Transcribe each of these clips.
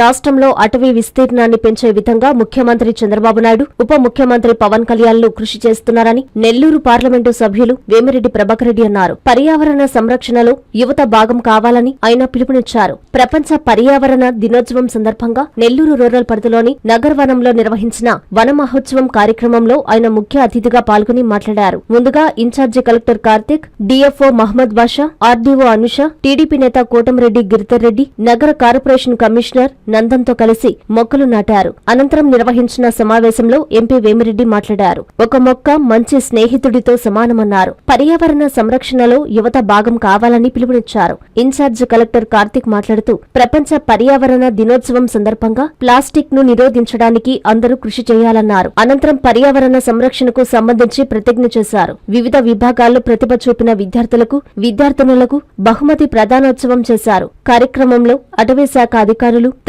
రాష్ట్రంలో అటవీ విస్తీర్ణాన్ని పెంచే విధంగా ముఖ్యమంత్రి చంద్రబాబు నాయుడు ఉప ముఖ్యమంత్రి పవన్ కళ్యాణ్లు కృషి చేస్తున్నారని నెల్లూరు పార్లమెంటు సభ్యులు వేమిరెడ్డి ప్రభాకర్ రెడ్డి అన్నారు. పర్యావరణ సంరక్షణలో యువత భాగం కావాలని ఆయన పిలుపునిచ్చారు. ప్రపంచ పర్యావరణ దినోత్సవం సందర్భంగా నెల్లూరు రూరల్ పరిధిలోని నగర్ వనంలో నిర్వహించిన వన మహోత్సవం కార్యక్రమంలో ఆయన ముఖ్య అతిథిగా పాల్గొని మాట్లాడారు. ముందుగా incharge collector Karthik DFO Mohammad Basha RDO Anusha TDP నేత కోటంరెడ్డి గిరిధర్ రెడ్డి నగర కార్పొరేషన్ కమిషనర్ నందంతో కలిసి మొక్కలు నాటారు. అనంతరం నిర్వహించిన సమావేశంలో ఎంపీ వేమిరెడ్డి మాట్లాడారు. ఒక మొక్క మంచి స్నేహితుడితో సమానమన్నారు. పర్యావరణ సంరక్షణలో యువత భాగం కావాలని పిలుపునిచ్చారు. ఇన్ఛార్జ్ కలెక్టర్ కార్తిక్ మాట్లాడుతూ ప్రపంచ పర్యావరణ దినోత్సవం సందర్భంగా ప్లాస్టిక్ను నిరోధించడానికి అందరూ కృషి చేయాలన్నారు. అనంతరం పర్యావరణ సంరక్షణకు సంబంధించి ప్రతిజ్ఞ చేశారు. వివిధ విభాగాల్లో ప్రతిభ చూపిన విద్యార్థులకు విద్యార్థినులకు బహుమతి ప్రదానోత్సవం చేశారు. కార్యక్రమంలో అటవీ శాఖ అధికారులు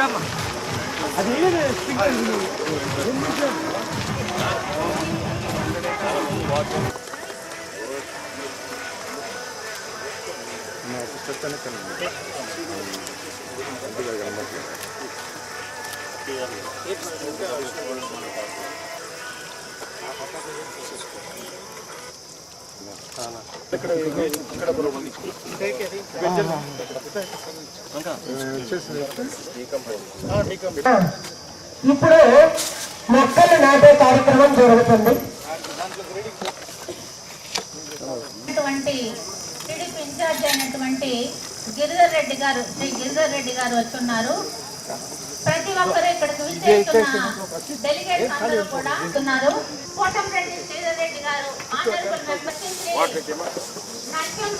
అదే అది కనబడుతుంది ఇప్పుడు మొక్కలు నాటే కార్యక్రమం జరుగుతుంది. టీడీపీ ఇన్ఛార్జ్ అయినటువంటి గిరిధర్ రెడ్డి గారు శ్రీ గిరిధర్ రెడ్డి గారు వచ్చున్నారు. ప్రతి ఒక్కరు ఇక్కడికి విచ్చేస్తున్న డెలిగేట్స్ అందరూ కూడా ఉన్నారు. కోటంరెడ్డి శ్రీధర్ రెడ్డి గారు ఆనరబుల్ మెంబర్ శ్రీ నక్యం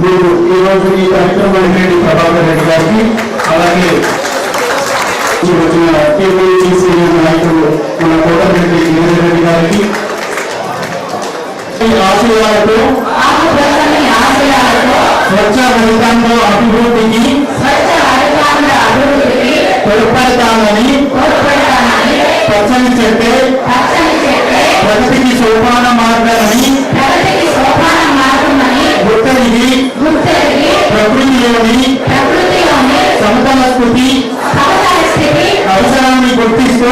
మీరు ఈ రోజు ఈ కార్యక్రమానికి రెడ్డి ప్రభాకర్ రెడ్డి గారికి అలాగే ఈ వచ్చిన టీపీసీ సీనియర్ నాయకులు మన కోటరెడ్డి గిరిధర్ రెడ్డి గారికి ఈ ఆశయాలతో స్వచ్ఛ హరితాంధ్ర అభివృద్ధికి తోడ్పడతామని పచ్చని చెట్టే ప్రగతికి సోపాన మార్గాలని ప్రకృతిలోని సమతల స్థితి అవసరాన్ని గుర్తిస్తూ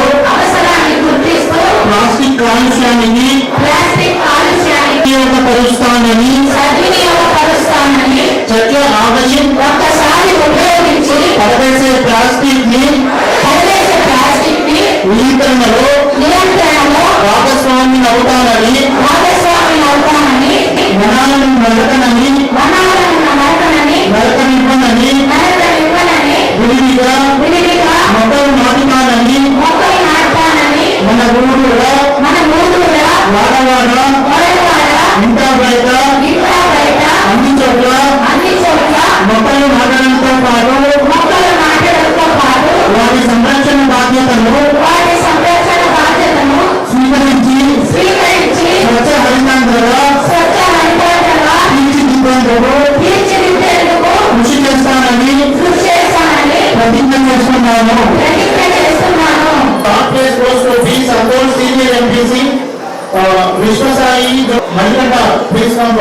ప్లాస్టిక్ కాలుష్యాన్ని వినియోగపరుస్తానని చెట్ల ఆవయం పడవేసే ప్లాస్టిక్ని నియంత్రణలో భాగస్వామి అవుతానని వనాలను నరకనని నరకనివ్వనని Vishwasai Manikanta please come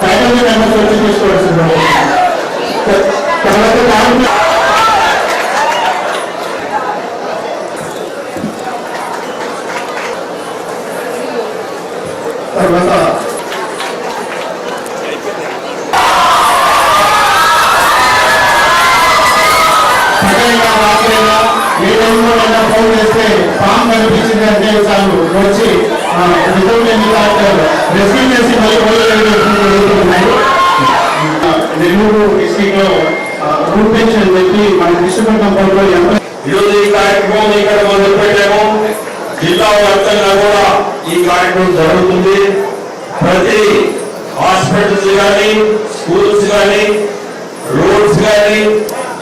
forward members వచ్చి తీసుకోవాల్సింది తర్వాత కాంగ్రెస్ తర్వాత డిస్టిక్లో రూట్ పెన్షన్ పెట్టి మన డిస్ట్రిక్ట్ కంపెనీలో ఎంత ఈరోజు ఈ కార్యక్రమం ఇక్కడ మొదలు పెట్టాము. జిల్లా వ్యాప్తంగా కూడా ఈ కార్యక్రమం జరుగుతుంది. ప్రతి హాస్పిటల్స్ కానీ స్కూల్స్ కానీ రోడ్స్ కానీ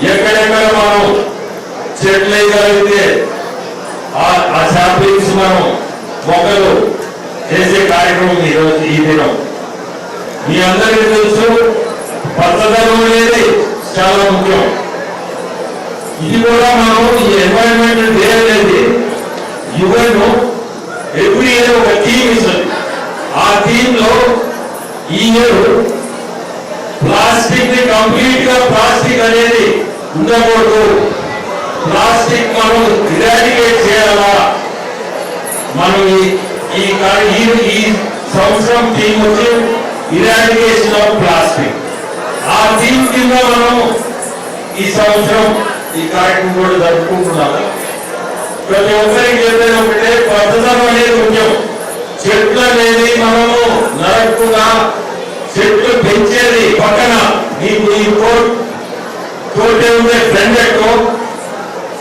ఎక్కడెక్కడ మనం చెట్లు వేయగలిగితే ఆ- ఆ శాంప్లింగ్స్ మనం మొక్కలు చేసే కార్యక్రమం ఈరోజు ఈ దినం. మీ అందరికీ తెలుసు పచ్చదనం అనేది చాలా ముఖ్యం. ఇది కూడా మనం ఈ ఎన్వైరన్మెంట్ డే అనేది యువన్ ఎవ్రీ ఇయర్ ఒక థీమ్ ఇస్తుంది ఆ థీమ్లో ఈ ఇయర్ ప్లాస్టిక్ని కంప్లీట్గా ప్లాస్టిక్ అనేది ఉండకూడదు. ప్లాస్టిక్ మనం ఇరాడికేట్ చేయాలా? మనం ఈ- ఈ ఈ సంవత్సరం థీమ్ వచ్చి ఇరాడికేషన్ ఆఫ్ ప్లాస్టిక్ ముఖ్యంగా మనం ఈ సంవత్సరం ఈ కార్యక్రమం కూడా జరుపుకుంటున్నాము. ప్రతి ఒక్కరికి ఏదైనా ఒకటే పద్ధతం అనేది ముఖ్యం. చెట్లు అనేది మనము నరకుండా చెట్లు పెంచేది పక్కన. నీకు ఈ కోట్ తోటే ఉండే ఫ్రెండ్ ఎక్కువ.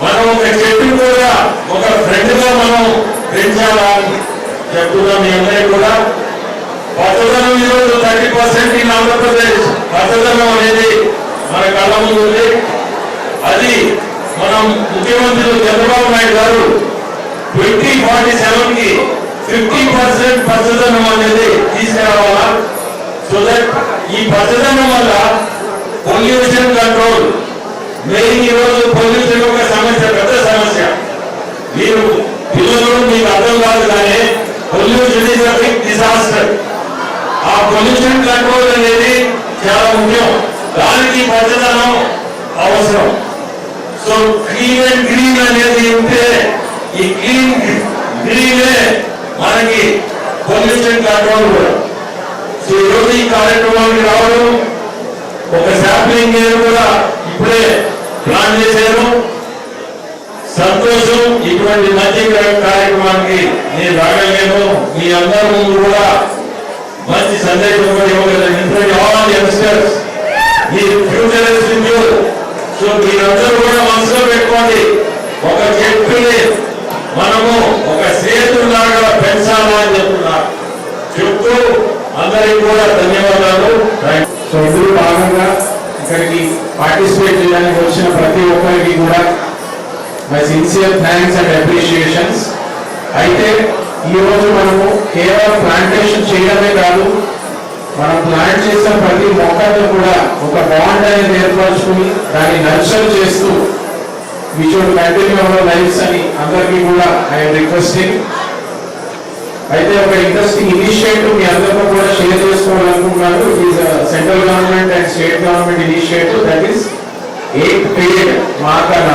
మనం ఒక చెట్టు కూడా ఒక ఫ్రెండ్గా మనం పెంచాలా అని చెప్తున్నాం మీ అందరికీ కూడా. పచ్చదనం ఈరోజు థర్టీ పర్సెంట్ ఇన్ ఆంధ్రప్రదేశ్. పచ్చదనం అనేది మన కళ్ళ ముందు ఉంది. అది మనం ముఖ్యమంత్రి చంద్రబాబు నాయుడు గారు ట్వంటీ ఫార్టీ సెవెన్కి ఫిఫ్టీ పర్సెంట్ పచ్చదనం అనేది తీసుకురావాలా సో దట్ ఈ పచ్చదనం వల్ల పొల్యూషన్ కంట్రోల్. మెయిన్ ఈరోజు పొల్యూషన్ ఒక సమస్య పెద్ద సమస్య. మీరు పిల్లలు మీకు అర్థం కాదు కానీ pollution is a big disaster ఆ పొల్యూషన్ కంట్రోల్ అనేది చాలా దానికి పచ్చదనం అవసరం. సో క్లీన్ అండ్ గ్రీన్ అనేది ఉంటే ఈ క్లీన్ గ్రీనే మనకి పొల్యూషన్ కంట్రోల్ కూడా. సో ఈరోజు ఈ కార్యక్రమానికి రావడం ఒక శాంప్లింగ్ కూడా ఇప్పుడే ప్లాన్ చేశాను. సంతోషం ఇటువంటి మంచి కార్యక్రమానికి నేను రాగలిగాను. మీ అందరి ముందు కూడా మంచి సందేశం కూడా ఇవ్వగలను ఆల్ యంగ్స్టర్స్ మీరు ఫ్యూచర్ ఇస్ సో మీరందరూ కూడా మనసులో పెట్టుకోండి. ఒక చెట్టుని మనము ఒక సేతులాగా పెంచాలా అని చెప్తున్నారు చెప్తూ అందరికి కూడా ధన్యవాదాలు. సో ఇందులో భాగంగా ఇక్కడికి పార్టిసిపేట్ చేయడానికి వచ్చిన ప్రతి ఒక్కరికి కూడా my sincere thanks and appreciations అయితే ఈ రోజు మనము కేవలం ప్లాంటేషన్ చేయడమే కాదు మనం ప్లాంట్ చేసిన ప్రతి మొక్కతో కూడా ఒక బాండ్ అనేది ఏర్పరచుకుని దాన్ని నర్చర్ చేస్తూ we should continue our lifes అని అందరికీ కూడా ఐఎమ్ రిక్వెస్టింగ్ అయితే ఒక ఇంట్రెస్టింగ్ ఇనిషియేటివ్ మీ అందరితో కూడా షేర్ చేసుకోవాలనుకుంటున్నాను. It central government and state government initiative that is eight paid marker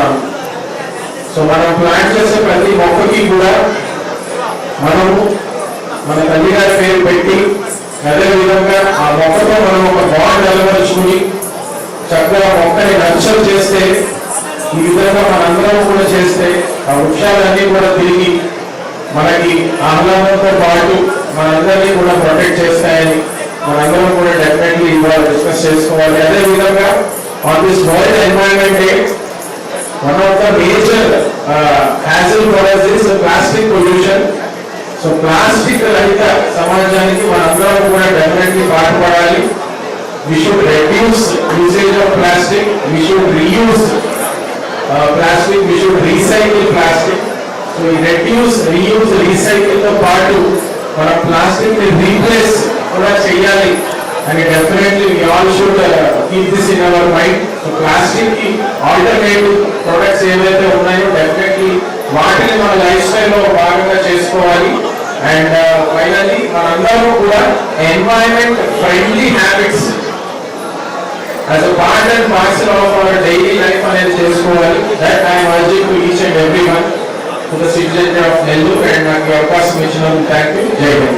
so మనం ప్లాన్ చేసే ప్రతి మొక్కకి కూడా మనము మన తల్లిగారి పేరు పెట్టి అదే విధంగా ఆ మొక్కతో మనం ఒక బాండ్ నిలబరుచుకుని చక్కగా మొక్కని రక్షణ చేస్తే ఈ విధంగా మనందరం కూడా చేస్తే ఆ వృక్షాలన్నీ కూడా తిరిగి మనకి ఆహ్లాదంతో పాటు మనందరినీ కూడా ప్రొటెక్ట్ చేస్తాయని మనందరం కూడా డెఫినెట్లీ ఇవాళ డిస్కస్ చేసుకోవాలి. అదేవిధంగా on this world environment day one of the major hassle for us is plastic pollution so plastic రహిత సమాజానికి మనందరం కూడా definitely పాటుపడాలి. We should reduce usage of plastic we should reuse plastic we should recycle plastic so ఈ reduce reuse రీసైకిల్తో పాటు మన ప్లాస్టిక్ని replace కూడా చేయాలి. And definitely we all should keep this in our mind so ప్లాస్టిక్కి alternative products ఏవైతే ఉన్నాయో definitely వాటిని మన లైఫ్ స్టైల్లో భాగంగా చేసుకోవాలి. అండ్ ఫైనలీ మనందరూ కూడా environment friendly habits as a part and parcel of our daily life అనేది చేసుకోవాలి that I'm urging to each and every one to the citizen of Nellore and నాకు అవకాశం ఇచ్చినందుకు థ్యాంక్ యూ జై హింద్